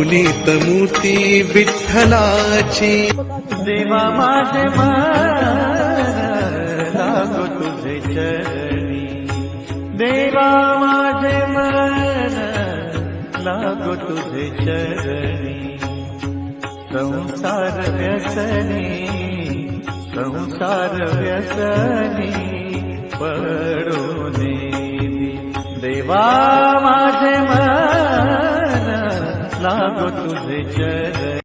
पुनीत मूर्ती विठ्ठलाची. देवा माझे मन लागो तुझे चरणी. देवा माझे मन लागो तुझे चरणी. संसार व्यसनी संसार व्यसनी पडो देवा माझे मन तुझे चरणी